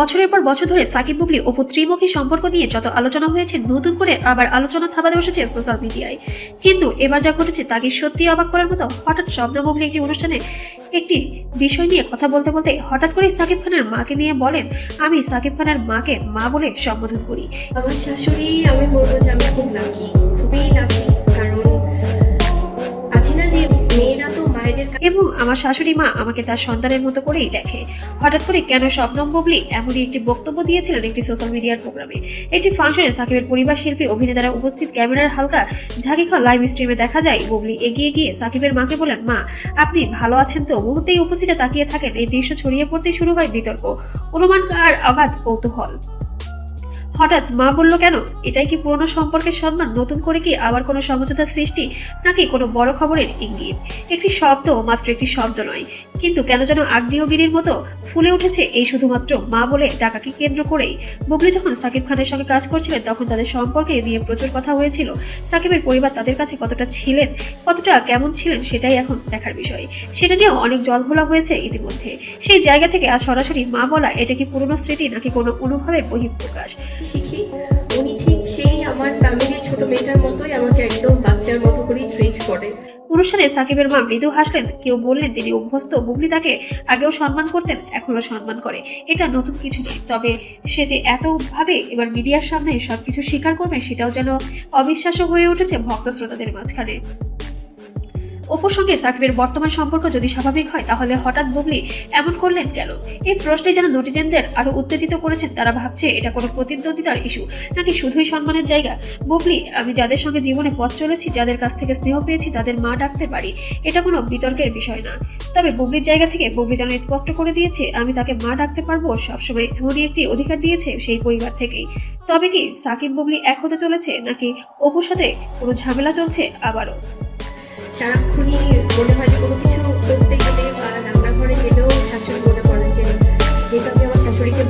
বছরের পর বছর ধরে সাকিব, বুবলি অপু ত্রিমুখী সম্পর্ক নিয়ে যত আলোচনা হয়েছে, নতুন করে আবার আলোচনা থামাতে বসেছে সোশ্যাল মিডিয়ায় কিন্তু এবার যা ঘটেছে তাকে সত্যি অবাক করার মতো? হঠাৎ শব্দ বুবলি একটি অনুষ্ঠানে একটি বিষয় নিয়ে কথা বলতে বলতে হঠাৎ করে সাকিব খানের মাকে নিয়ে বলেন, আমি সাকিব খানের মাকে মা বলে সম্বোধন করি। আমার শাশুড়ি, আমি বলব যে আমি খুব লাকি খুবই লাকি আমার শাশুড়ি মা আমাকে তার সন্তানের মতো করেই দেখে। হঠাৎ করে কেন শবনম বুবলি এমনই একটি বক্তব্য দিয়েছিলেন একটি সোশ্যাল মিডিয়ার প্রোগ্রামে। একটি ফাংশনে সাকিবের পরিবার শিল্পী অভিনেতারা উপস্থিত ক্যামেরার হালকা ঝাঁকিখা লাইভ স্ট্রিমে দেখা যায়, বুবলি এগিয়ে গিয়ে সাকিবের মাকে বলেন, মা, আপনি ভালো আছেন তো? মুহূর্তেই উপস্থিতে তাকিয়ে থাকেন। এই দৃশ্য ছড়িয়ে পড়তে শুরু হয় বিতর্ক। অনুমান আর অগাধ কৌতূহল। হঠাৎ মা বলল, কেন? এটাই কি পুরনো সম্পর্কের সম্মান? নতুন করে কি আবার কোনো সমঝোতার সৃষ্টি? নাকি কোনো বড় খবরের ইঙ্গিত? একটি শব্দ মাত্র একটি শব্দ নয়। কিন্তু কেন যেন আগ্নেয়গিরির মতো ফুলে উঠেছে এই শুধুমাত্র মা বলে ডাকাকে কেন্দ্র করেই। বুবলি যখন সাকিব খানের সঙ্গে কাজ করছিলেন, তখন তাদের সম্পর্কে নিয়ে প্রচুর কথা হয়েছিল। সাকিবের পরিবার তাদের কাছে কতটা ছিলেন, কতটা কেমন ছিলেন সেটাই এখন দেখার বিষয়। সেটা নিয়েও অনেক জল ঘোলা হয়েছে ইতিমধ্যে। সেই জায়গা থেকে আজ সরাসরি মা বলা এটা কি পুরনো স্মৃতি নাকি কোনো অনুভবের বহিঃপ্রকাশ? শিখি, উনি ঠিক সেই আমার ফ্যামিলির ছোট মেয়েটার মতোই আমাকে একদম বাচ্চার মতো করেই ট্রিট করে। অনুষ্ঠানে সাকিবের মা মৃদু হাসলেন। কেউ বললেন, তিনি অভ্যস্ত, বুবলি তাকে আগেও সম্মান করতেন, এখনও সম্মান করে। এটা নতুন কিছু নয়। তবে সে যে এতভাবে এবার মিডিয়ার সামনে সবকিছু স্বীকার করবে, সেটাও যেন অবিশ্বাস্য হয়ে উঠেছে ভক্ত শ্রোতাদের মাঝখানে। অপুর সঙ্গে সাকিবের বর্তমান সম্পর্ক যদি স্বাভাবিক হয়, তাহলে হঠাৎ বুবলি এমন করলেন কেন? এই প্রশ্নে যেন নটিজেনদের আরও উত্তেজিত করেছেন, তারা ভাবছে এটা কোনো প্রতিদ্বন্দ্বিতার ইস্যু, নাকি শুধুই সম্মানের জায়গা? বুবলি, আমি যাদের সঙ্গে জীবনে পথ চলেছি, যাদের কাছ থেকে স্নেহ পেয়েছি, তাদের মা ডাকতে পারি, এটা কোনো বিতর্কের বিষয় না। তবে বুবলির জায়গা থেকে বুবলি যেন স্পষ্ট করে দিয়েছে, আমি তাকে মা ডাকতে পারব, সবসময় এমনই একটি অধিকার দিয়েছে সেই পরিবার থেকেই। তবে কি সাকিব বুবলি এক হতে চলেছে, নাকি অপুর সাথে কোনো ঝামেলা চলছে আবারও? সারাক্ষণই মনে হয় যে কোনো কিছু করতে গেলে বা রান্নাঘরে গেলেও শাশুড়ি মনে করে যে যেহেতু আমি আমার শাশুড়িকে